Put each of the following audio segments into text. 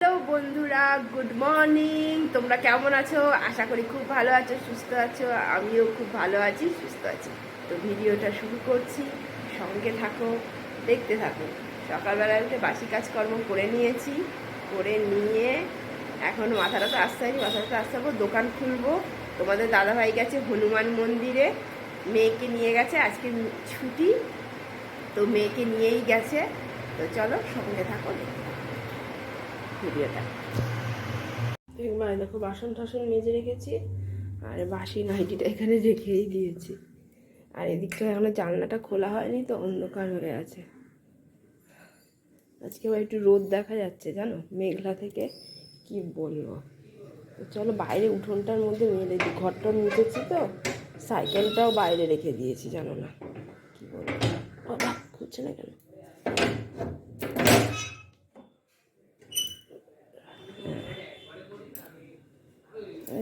Hello বন্ধুরা good morning তোমরা কেমন আছো? আশা করি খুব ভালো আছো, সুস্থ আছো। আমিও খুব ভালো আছি, সুস্থ আছি। তো ভিডিওটা শুরু করছি। সঙ্গে থাকো, দেখতে থাকো। সকালবেলা উঠে বাসি কাজকর্ম করে নিয়েছি, করে নিয়ে এখন মাথাটা তো আসতে হয়নি মাথাটা তো আসতে হবে দোকান খুলবো। তোমাদের দাদাভাই গেছে হনুমান মন্দিরে। মেয়েকে নিয়ে গেছে, আজকে ছুটি। তো মেয়েকে নিয়েই গেছে। তো চলো সঙ্গে থাকো, দেখতে ভিডিওটা একবার দেখো, বাসন টাসন মেজে রেখেছি। আর বাসি নাইটিটা এখানে রেখেই দিয়েছি। আর এদিকটা এখনও জানলাটা খোলা হয়নি, তো অন্ধকার হয়ে আছে। আজকে আবার একটু রোদ দেখা যাচ্ছে, জানো? মেঘলা থেকে, কি বলব? তো চলো, বাইরে উঠোনটার মধ্যে মেলে দিই। ঘরটা মুছেছি তো, সাইকেলটাও বাইরে রেখে দিয়েছি, জানো না? কি বলব? বাবা খুঁজছে না কেন?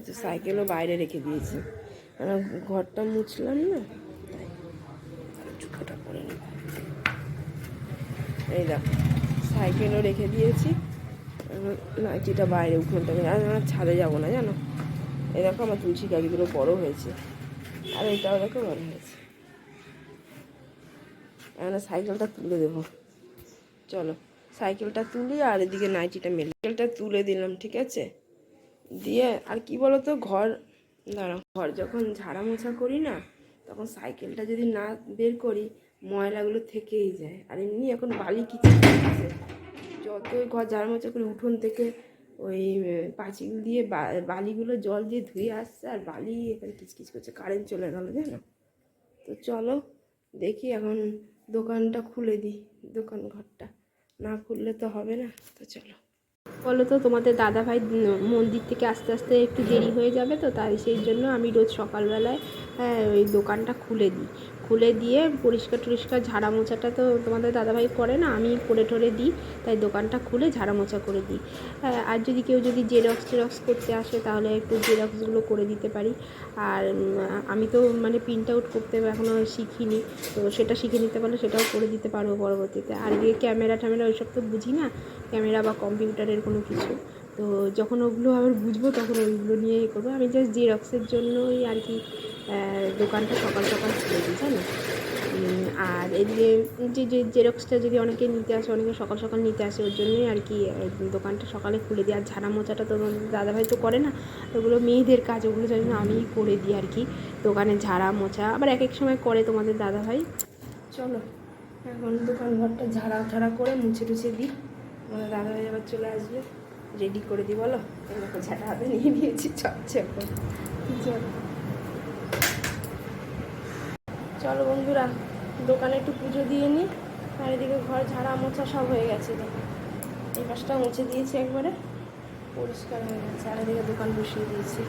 তো সাইকেলও বাইরে রেখে দিয়েছি। কারণ ঘরটা মুছলাম না, তাই জুতোটা পরে এই দেখো, সাইকেলও রেখে দিয়েছি। নাইটিটা বাইরে উঠোনটা আর আমার ছাদে যাব না, জানো? এই দেখো আমার তুলসী গাড়িগুলো বড় হয়েছে, আর এটাও দেখো বড় হয়েছে। এখন সাইকেলটা তুলে দেবো। চলো, সাইকেলটা তুলি আর এদিকে নাইটিটা মেলে। সাইকেলটা তুলে দিলাম, ঠিক আছে? দিয়ে, আর কি বলতো, ঘর দাঁড়া ঘর যখন ঝাড়া মোছা করি না, তখন সাইকেলটা যদি না বের করি, ময়লাগুলো থেকেই যায়। আর এমনি এখন বালি কিছু যতই ঘর ঝাড়া মোছা করি, উঠোন থেকে ওই, পাঁচিল দিয়ে বালিগুলো জল দিয়ে ধুয়ে আসছে, আর বালি এখানে কিচকিচ করছে কারেন্ট চলে গেল, জানো? তো চলো, দেখি এখন দোকানটা খুলে দিই, দোকান ঘরটা। না খুললে তো হবে না, তো চলো। বলো তো তোমাদের দাদাভাই মন্দির থেকে আস্তে আস্তে একটু দেরি হয়ে যাবে তো তাই সেই জন্য আমি রোজ সকালবেলায় হ্যাঁ, ওই দোকানটা খুলে দিই। খুলে দিয়ে পরিষ্কার টরিষ্কার ঝাড়া মোছাটা তো তোমাদের দাদাভাই করে না আমি করে ঠরে দিই তাই দোকানটা খুলে ঝাড়া মোছা করে দিই। হ্যাঁ, আর যদি কেউ যদি জেরক্স টেরক্স করতে আসে তাহলে একটু জেরক্সগুলো করে দিতে পারি। আর আমি তো মানে প্রিন্ট আউট করতে এখনও শিখিনি তো সেটা শিখে নিতে পারলে সেটাও করে দিতে পারব পরবর্তীতে। আর এদিকে ক্যামেরা ট্যামেরা ওইসব তো বুঝি না ক্যামেরা বা কম্পিউটারের কোনো কিছু। তো যখন ওগুলো আবার বুঝব তখন ওইগুলো নিয়েই করব। আমি জাস্ট জেরক্সের জন্যই আর কি দোকানটা সকাল সকাল খুলে দিই জানো? আর এদিকে যে যে জেরক্সটা যদি অনেকে নিতে আসে অনেকে সকাল সকাল নিতে আসে ওর জন্যই আর কি দোকানটা সকালে খুলে দিই। আর ঝাড়া মোচাটা তো দাদাভাই তো করে না ওগুলো মেয়েদের কাজ ওগুলো জন্য আমিই করে দিই আর কি দোকানে ঝাড়া মোছা আবার এক এক সময় করে তোমাদের দাদাভাই। চলো এখন দোকান ঘরটা ঝাড়া ঝাড়া করে মুছে টুছে দিই। আমার দাদা ভাই আবার চলে আসবে রেডি করে দিই বলো? দেখো ঝাঁটা হাতে নিয়ে নিয়েছি চলছে এখন। চলো। চলো বন্ধুরা, দোকানে একটু পুজো দিয়ে নিই আর এদিকে ঘর ঝাড়া মোছা সব হয়ে গেছে দেখো। এই পাশটা মুছে দিয়েছি একবারে। পরিষ্কার হয়ে গেছে। আর এদিকে দোকান বসিয়ে দিয়েছি।